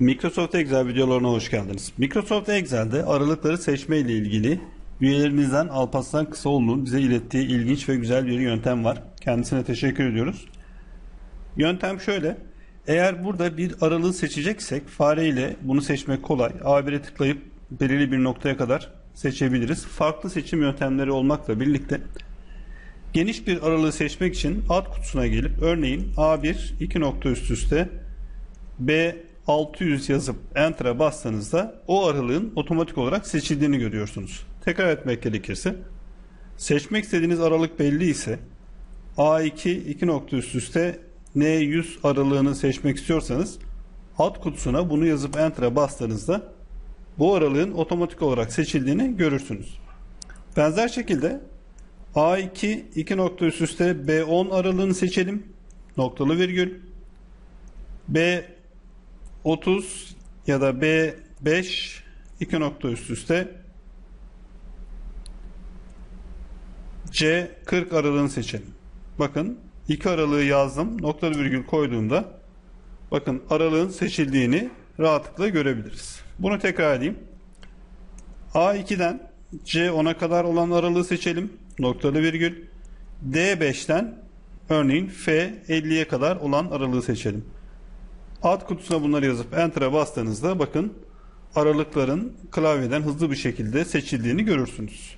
Microsoft Excel videolarına hoş geldiniz. Microsoft Excel'de aralıkları seçme ile ilgili üyelerimizden Alparslan Kısaoğlu'nun bize ilettiği ilginç ve güzel bir yöntem var. Kendisine teşekkür ediyoruz. Yöntem şöyle. Eğer burada bir aralığı seçeceksek fare ile bunu seçmek kolay. A1'e tıklayıp belirli bir noktaya kadar seçebiliriz. Farklı seçim yöntemleri olmakla birlikte geniş bir aralığı seçmek için alt kutusuna gelip örneğin A1 iki nokta üst üste B600 yazıp Enter'a bastığınızda o aralığın otomatik olarak seçildiğini görüyorsunuz. Tekrar etmek gerekirse seçmek istediğiniz aralık belli ise A2 iki nokta üst üste N100 aralığını seçmek istiyorsanız alt kutusuna bunu yazıp Enter'a bastığınızda bu aralığın otomatik olarak seçildiğini görürsünüz. Benzer şekilde A2 iki nokta üst üste B10 aralığını seçelim. Noktalı virgül. B30 ya da B5 iki nokta üst üste C40 aralığını seçelim. Bakın iki aralığı yazdım. Noktalı virgül koyduğumda bakın aralığın seçildiğini rahatlıkla görebiliriz. Bunu tekrar edeyim. A2'den C10'a kadar olan aralığı seçelim. Noktalı virgül. D5'ten örneğin F50'ye kadar olan aralığı seçelim. Alt kutusuna bunları yazıp Enter'a bastığınızda bakın aralıkların klavyeden hızlı bir şekilde seçildiğini görürsünüz.